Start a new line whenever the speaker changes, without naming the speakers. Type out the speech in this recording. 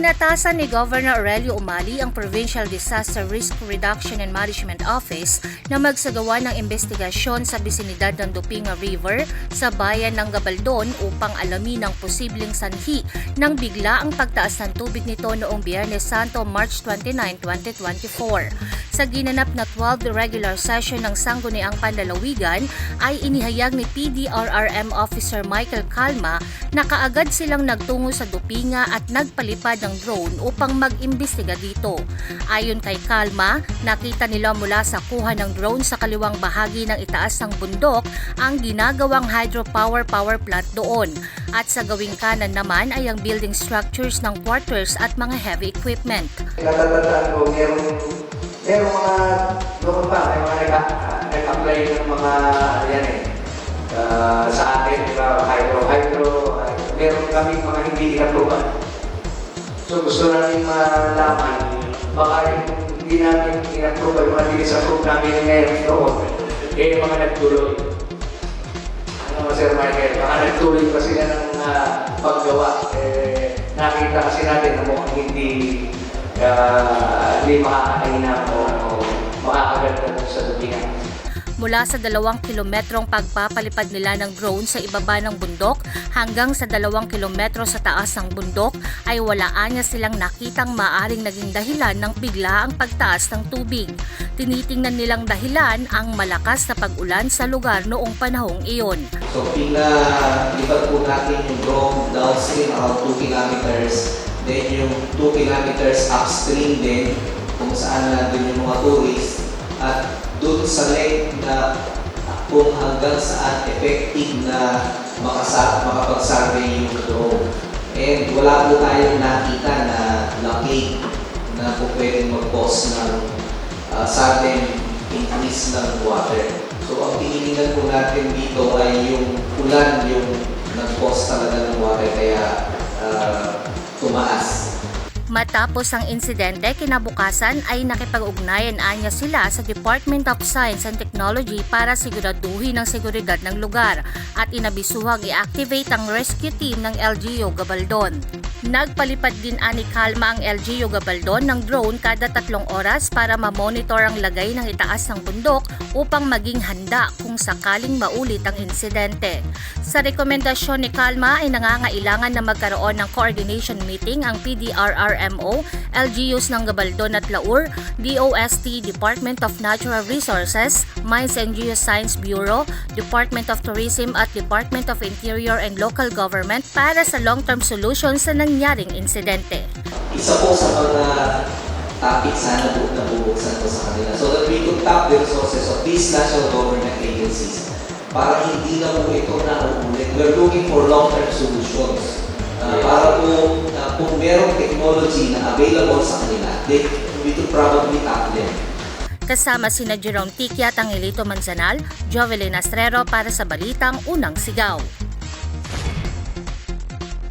Inatasan ni Governor Aurelio Umali ang Provincial Disaster Risk Reduction and Management Office na magsagawa ng investigasyon sa bisinidad ng Dupinga River sa bayan ng Gabaldon upang alamin ang posibleng sanhi ng bigla ang pagtaas ng tubig nito noong Biyernes Santo, March 29, 2024. Sa ginanap na 12th regular session ng Sangguniang Panlalawigan ay inihayag ni PDRRM Officer Michael Calma na kaagad silang nagtungo sa Dupinga at nagpalipad ng drone upang mag-imbestiga dito. Ayon kay Calma, nakita nila mula sa kuha ng drone sa kaliwang bahagi ng itaas ng bundok ang ginagawang hydropower power plant doon. At sa gawing kanan naman ay ang building structures ng quarters at mga heavy equipment.
Natatandaan ko, merong, merong mga, noon pa, may mga nag- nag-apply ng mga, yan eh, ah, sa atin, hydro, hydro, meron kami mga hindi inapruban. So gusto namin malaman, baka hindi namin inapruban, yung mga dinisapprove namin ngayon noon, eh mga nagtuloy. Ano Sir Michael, baka nagtuloy pa sila ng ah, paggawa. Eh, nakita kasi natin na mukhang hindi uh, hindi makakaina o, makakaganda sa dubingan.
Mula sa dalawang kilometrong pagpapalipad nila ng drone sa ibaba ng bundok hanggang sa dalawang kilometro sa taas ng bundok ay walaan niya silang nakitang maaring naging dahilan ng bigla ang pagtaas ng tubig. Tinitingnan nilang dahilan ang malakas na pag-ulan sa lugar noong panahong iyon.
So pinalipad po natin yung drone downstream around 2 kilometers. Then yung 2 kilometers upstream din kung saan nandun yung mga tourists. At doon sa length na kung hanggang saan effective na makasa makapag-survey yung drone. And wala po tayong nakita na laki na po pwedeng mag-cause ng uh, sudden increase ng water. So ang tinitingnan po natin dito ay yung ulan yung nag-cause talaga ng water kaya ah, tumaas.
Matapos ang insidente, kinabukasan ay nakipag-ugnayan anya sila sa Department of Science and Technology para siguraduhin ang seguridad ng lugar at inabisuhang i-activate ang rescue team ng LGU Gabaldon. Nagpalipad din ani Kalma ang LGU Gabaldon ng drone kada tatlong oras para ma-monitor ang lagay ng itaas ng bundok upang maging handa kung sakaling maulit ang insidente. Sa rekomendasyon ni Kalma ay nangangailangan na magkaroon ng coordination meeting ang PDRRMO, LGUs ng Gabaldon at Laur, DOST, Department of Natural Resources, Mines and Geoscience Bureau, Department of Tourism at Department of Interior and Local Government para sa long-term solution sa nangyaring insidente.
Isa po sa mga topic sana po na bubuksan po sa kanila so that we could tap the resources of these national government agencies para hindi na po ito nauulit. We're looking for long-term solutions. Uh, para po uh, kung merong technology na available sa kanila, they, we could probably tap them.
Kasama sina Jerome Tikia, Tangilito Manzanal, Jovelyn Astrero para sa Balitang Unang Sigaw.